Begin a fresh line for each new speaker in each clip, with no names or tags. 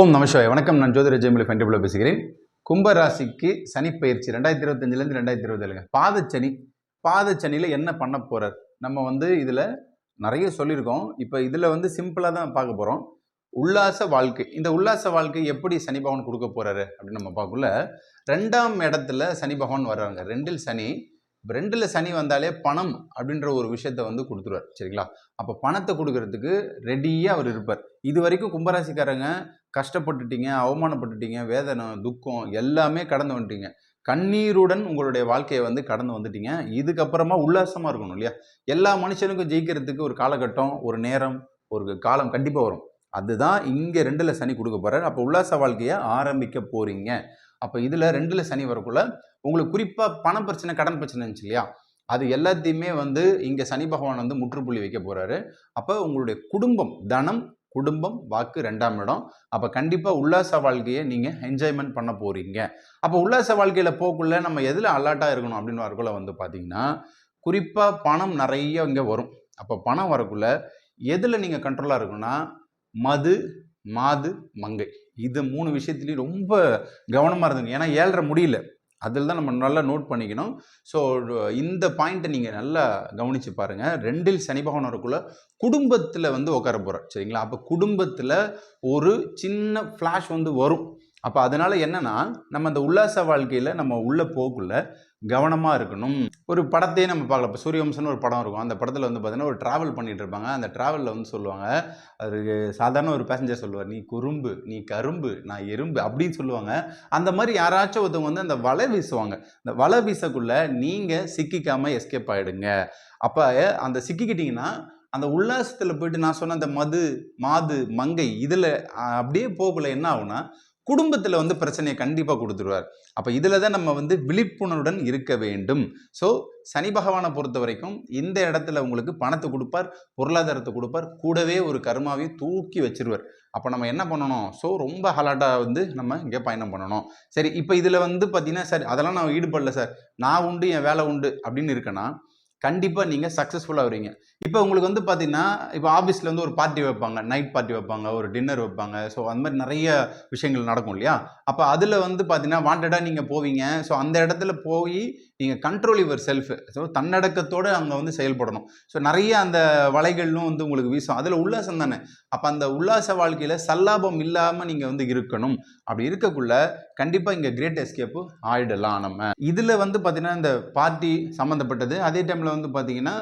ஓம் நமசிவாய் வணக்கம் நான் ஜோதிர ஜெயமொழி ஃபண்டிபுல பேசுகிறேன். கும்பராசிக்கு சனி பயிற்சி ரெண்டாயிரத்தி இருபத்தஞ்சிலேருந்து ரெண்டாயிரத்தி இருபத்தேழுங்க பாதச்சனி பாதச்சனியில் என்ன பண்ண போகிறார் நம்ம வந்து இதில் நிறைய சொல்லியிருக்கோம். இப்போ இதில் வந்து சிம்பிளாக தான் பார்க்க போகிறோம் உல்லாச வாழ்க்கை. இந்த உல்லாச வாழ்க்கை எப்படி சனி பகவான் கொடுக்க போகிறாரு அப்படின்னு நம்ம பார்க்கல ரெண்டாம் இடத்துல சனி பகவான் வர்றாங்க ரெண்டில் சனி ரெண்டில் சனி வந்தாலே பணம் அப்படின்ற ஒரு விஷயத்த வந்து கொடுத்துருவார் சரிங்களா? அப்போ பணத்தை கொடுக்கறதுக்கு ரெடியாக அவர் இருப்பார். இது வரைக்கும் கும்பராசிக்காரங்க கஷ்டப்பட்டுட்டீங்க அவமானப்பட்டுட்டீங்க வேதனை துக்கம் எல்லாமே கடந்து வந்துட்டீங்க. கண்ணீருடன் உங்களுடைய வாழ்க்கையை வந்து கடந்து வந்துட்டீங்க. இதுக்கப்புறமா உல்லாசமாக இருக்கணும் இல்லையா? எல்லா மனுஷனுக்கும் ஜெயிக்கிறதுக்கு ஒரு காலகட்டம் ஒரு நேரம் ஒரு காலம் கண்டிப்பாக வரும். அதுதான் இங்கே ரெண்டில் சனி கொடுக்க போகிறார் அப்போ உல்லாச வாழ்க்கையை ஆரம்பிக்க போகிறீங்க அப்போ இதில் ரெண்டில் சனி வரக்குள்ள உங்களுக்கு குறிப்பாக பண பிரச்சனை கடன் பிரச்சனை இருந்துச்சு இல்லையா? அது எல்லாத்தையுமே வந்து இங்கே சனி பகவான் வந்து முற்றுப்புள்ளி வைக்க போகிறாரு அப்போ உங்களுடைய குடும்பம் தனம் குடும்பம் வாக்கு ரெண்டாம் இடம். அப்போ கண்டிப்பாக உல்லாச வாழ்க்கையை நீங்கள் என்ஜாய்மெண்ட் பண்ண போகிறீங்க அப்போ உல்லாச வாழ்க்கையில் போக்குள்ள நம்ம எதில் அலர்ட்டாக இருக்கணும் அப்படின்னு வரக்குள்ள வந்து பார்த்தீங்கன்னா குறிப்பாக பணம் நிறைய இங்கே வரும். அப்போ பணம் வரக்குள்ள எதில் நீங்கள் கண்ட்ரோலாக இருக்கணும்னா மது மாது மங்கை. இது மூணு விஷயத்துலையும் ரொம்ப கவனமாக இருந்தது ஏன்னா ஏழரை முடியல. அதில் தான் நம்ம நல்லா நோட் பண்ணிக்கணும். ஸோ இந்த பாயிண்ட்டை நீங்கள் நல்லா கவனித்து பாருங்கள் ரெண்டில் சனி பகவான் இருக்குள்ள குடும்பத்தில் வந்து உட்கார போகிறார் சரிங்களா? அப்போ குடும்பத்தில் ஒரு சின்ன ஃப்ளாஷ் வந்து வரும். அப்போ அதனால் என்னென்னா நம்ம அந்த உல்லாச வாழ்க்கையில் நம்ம உள்ளே போக்குள்ள கவனமாக இருக்கணும். ஒரு படத்தையே நம்ம பார்க்கலாம் இப்போ சூரியவம்சன் ஒரு படம் இருக்கும். அந்த படத்தில் வந்து பார்த்தீங்கன்னா ஒரு ட்ராவல் பண்ணிட்டு இருப்பாங்க. அந்த ட்ராவலில் வந்து சொல்லுவாங்க அதுக்கு சாதாரண ஒரு பேசஞ்சர் சொல்லுவார் நீ குறும்பு நீ கரும்பு நான் எறும்பு அப்படின்னு சொல்லுவாங்க. அந்த மாதிரி யாராச்சும் ஒருத்தவங்க வந்து அந்த வலை வீசுவாங்க. இந்த வலை வீசக்குள்ளே நீங்கள் சிக்கிக்காமல் எஸ்கேப் ஆகிடுங்க அப்போ அந்த சிக்கிக்கிட்டிங்கன்னா அந்த உல்லாசத்தில் போயிட்டு நான் சொன்ன அந்த மது மாது மங்கை இதில் அப்படியே போகக்குள்ள என்ன ஆகுனா குடும்பத்தில் வந்து பிரச்சனையை கண்டிப்பாக கொடுத்துருவார். அப்போ இதில் தான் நம்ம வந்து விழிப்புணர்வுடன் இருக்க வேண்டும். ஸோ சனி பகவானை பொறுத்த வரைக்கும் இந்த இடத்துல உங்களுக்கு பணத்தை கொடுப்பார் பொருளாதாரத்தை கொடுப்பார் கூடவே ஒரு கருமாவையும் தூக்கி வச்சிருவார். அப்போ நம்ம என்ன பண்ணணும்? ஸோ ரொம்ப ஹலாட்டாக வந்து நம்ம இங்கே பயணம் பண்ணணும். சரி இப்போ இதில் வந்து பார்த்தீங்கன்னா சார் அதெல்லாம் நான் ஈடுபடல சார். நான் உண்டு என் வேலை உண்டு அப்படின்னு இருக்கேன்னா கண்டிப்பாக நீங்கள் சக்ஸஸ்ஃபுல்லாக வருவீங்க. இப்போ உங்களுக்கு வந்து பார்த்தீங்கன்னா இப்போ ஆஃபீஸில் வந்து ஒரு பார்ட்டி வைப்பாங்க நைட் பார்ட்டி வைப்பாங்க ஒரு டின்னர் வைப்பாங்க. ஸோ அந்த மாதிரி நிறைய விஷயங்கள் நடக்கும் இல்லையா? அப்போ அதில் வந்து பார்த்தீங்கன்னா வாண்டடாக நீங்கள் போவீங்க. ஸோ அந்த இடத்துல போய் நீங்கள் கண்ட்ரோல் யுவர் செல்ஃப் ஸோ தன்னடக்கத்தோடு அங்கே வந்து செயல்படணும். ஸோ நிறைய அந்த வலைகளும் வந்து உங்களுக்கு வீசும். அதில் உல்லாசம் தானே? அப்போ அந்த உல்லாச வாழ்க்கையில் சல்லாபம் இல்லாமல் நீங்கள் வந்து இருக்கணும். அப்படி இருக்கக்குள்ள கண்டிப்பாக இங்கே கிரேட் எஸ்கேப்பு ஆயிடலாம் நம்ம. இதில் வந்து பார்த்திங்கன்னா இந்த பார்ட்டி சம்மந்தப்பட்டது அதே டைமில் வந்து பார்த்திங்கன்னா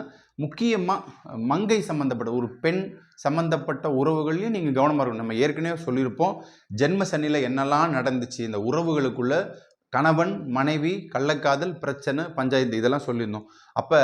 முக்கியமாக மங்கை சம்மந்தப்பட்ட ஒரு பெண் சம்மந்தப்பட்ட உறவுகள்லையும் நீங்கள் கவனமாக இருக்கணும். நம்ம ஏற்கனவே சொல்லியிருப்போம் ஜென்ம சனியில் என்னெல்லாம் நடந்துச்சு இந்த உறவுகளுக்குள்ள கணவன் மனைவி கள்ளக்காதல் பிரச்சனை பஞ்சாயத்து இதெல்லாம் சொல்லியிருந்தோம். அப்போ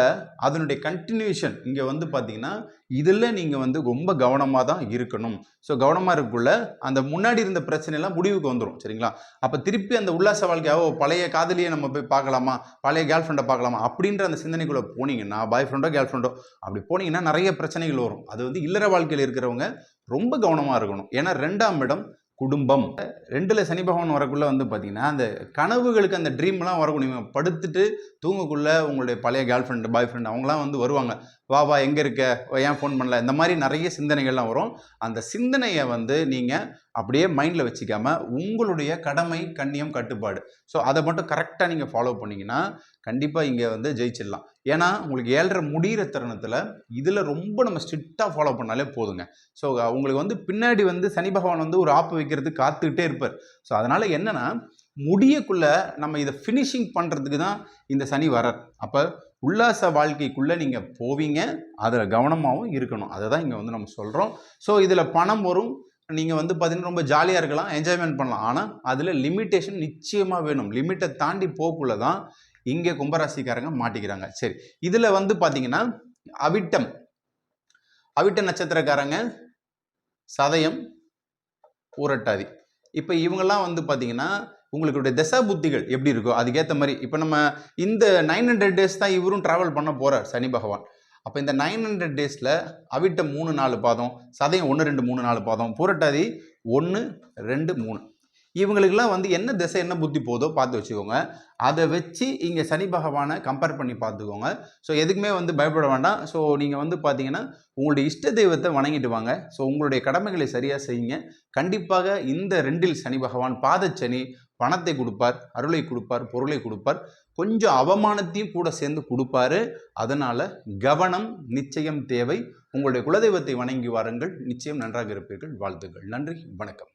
அதனுடைய கண்டினியூஷன் இங்கே வந்து பார்த்தீங்கன்னா இதில் நீங்கள் வந்து ரொம்ப கவனமாக தான் இருக்கணும். ஸோ கவனமாக இருக்குள்ள அந்த முன்னாடி இருந்த பிரச்சனைலாம் முடிவுக்கு வந்துடும் சரிங்களா? அப்போ திருப்பி அந்த உல்லாச வாழ்க்கையாவோ பழைய காதலியை நம்ம போய் பார்க்கலாமா? பழைய கேர்ள் ஃப்ரெண்டை பார்க்கலாமா? அப்படின்ற அந்த சிந்தனைக்குள்ளே போனீங்கன்னா பாய் ஃப்ரெண்டோ கேர்ள் ஃப்ரெண்டோ அப்படி போனீங்கன்னா நிறைய பிரச்சனைகள் வரும். அது வந்து இல்லற வாழ்க்கையில் இருக்கிறவங்க ரொம்ப கவனமாக இருக்கணும். ஏன்னா ரெண்டாம் இடம் குடும்பம். ரெண்டில் சனி பகவான் வரக்குள்ள வந்து பார்த்தீங்கன்னா அந்த கனவுகளுக்கு அந்த ட்ரீம்லாம் வரக்கூடிய படுத்துட்டு தூங்கக்குள்ள உங்களுடைய பழைய கேர்ள் ஃப்ரெண்டு பாய் ஃப்ரெண்ட் அவங்களாம் வந்து வருவாங்க. வா வா எங்கே இருக்க? ஏன் ஃபோன் பண்ணல? இந்த மாதிரி நிறைய சிந்தனைகள்லாம் வரும். அந்த சிந்தனையை வந்து நீங்கள் அப்படியே மைண்டில் வச்சுக்காமல் உங்களுடைய கடமை கண்ணியம் கட்டுப்பாடு. ஸோ அதை மட்டும் கரெக்டாக நீங்கள் ஃபாலோ பண்ணிங்கன்னா கண்டிப்பாக இங்கே வந்து ஜெயிச்சிடலாம். ஏன்னா உங்களுக்கு ஏழரை முடிகிற தருணத்தில் இதில் ரொம்ப நம்ம ஸ்ட்ரிக்டாக ஃபாலோ பண்ணாலே போதுங்க. ஸோ உங்களுக்கு வந்து பின்னாடி வந்து சனி பகவான் வந்து ஒரு ஆப்பு வைக்கிறதுக்கு காத்துக்கிட்டே இருப்பார். ஸோ அதனால் என்னென்னா முடியக்குள்ளே நம்ம இதை ஃபினிஷிங் பண்ணுறதுக்கு தான் இந்த சனி வரார் அப்போ உல்லாச வாழ்க்கைக்குள்ளே நீங்கள் போவீங்க அதில் கவனமாகவும் இருக்கணும். அதை தான் இங்கே வந்து நம்ம சொல்கிறோம் ஸோ இதில் பணம் வரும். நீங்கள் வந்து பார்த்தீங்கன்னா ரொம்ப ஜாலியாக இருக்கலாம் என்ஜாய்மெண்ட் பண்ணலாம். ஆனால் அதில் லிமிட்டேஷன் நிச்சயமாக வேணும். லிமிட்டை தாண்டி போக்குள்ள தான் இங்கே கும்பராசிக்காரங்க மாட்டிக்கிறாங்க. சரி இதில் வந்து பார்த்தீங்கன்னா அவிட்டம். அவிட்ட நட்சத்திரக்காரங்க சதயம் ஊரட்டாதி. இப்போ இவங்கெல்லாம் வந்து பார்த்தீங்கன்னா உங்களுடைய தசா புத்திகள் எப்படி இருக்கோ அதுக்கேற்ற மாதிரி இப்போ நம்ம இந்த நைன் ஹண்ட்ரட் டேஸ் தான் இவரும் ட்ராவல் பண்ண போகிறார் சனி பகவான். அப்போ இந்த நைன் ஹண்ட்ரட் டேஸில் அவிட்ட மூணு நாலு பாதம் சதயம் ஒன்று ரெண்டு மூணு நாலு பாதம் பூரட்டாதி ஒன்று ரெண்டு மூணு. இவங்களுக்கெல்லாம் வந்து என்ன திசை என்ன புத்தி போதோ பார்த்து வச்சுக்கோங்க. அதை வச்சு இங்கே சனி பகவானை கம்பேர் பண்ணி பார்த்துக்கோங்க. ஸோ எதுக்குமே வந்து பயப்பட வேண்டாம். ஸோ நீங்கள் வந்து பார்த்தீங்கன்னா உங்களுடைய இஷ்ட தெய்வத்தை வணங்கிட்டு வாங்க. ஸோ உங்களுடைய கடமைகளை சரியாக செய்யுங்க. கண்டிப்பாக இந்த ரெண்டில் சனி பகவான் பாதச்சனி பணத்தை கொடுப்பார் அருளை கொடுப்பார் பொருளை கொடுப்பார். கொஞ்சம் அவமானத்தையும் கூட சேர்ந்து கொடுப்பாரு. அதனால் கவனம் நிச்சயம் தேவை. உங்களுடைய குலதெய்வத்தை வணங்கி வாருங்கள். நிச்சயம் நன்றாக இருப்பீர்கள். வாழ்த்துக்கள். நன்றி. வணக்கம்.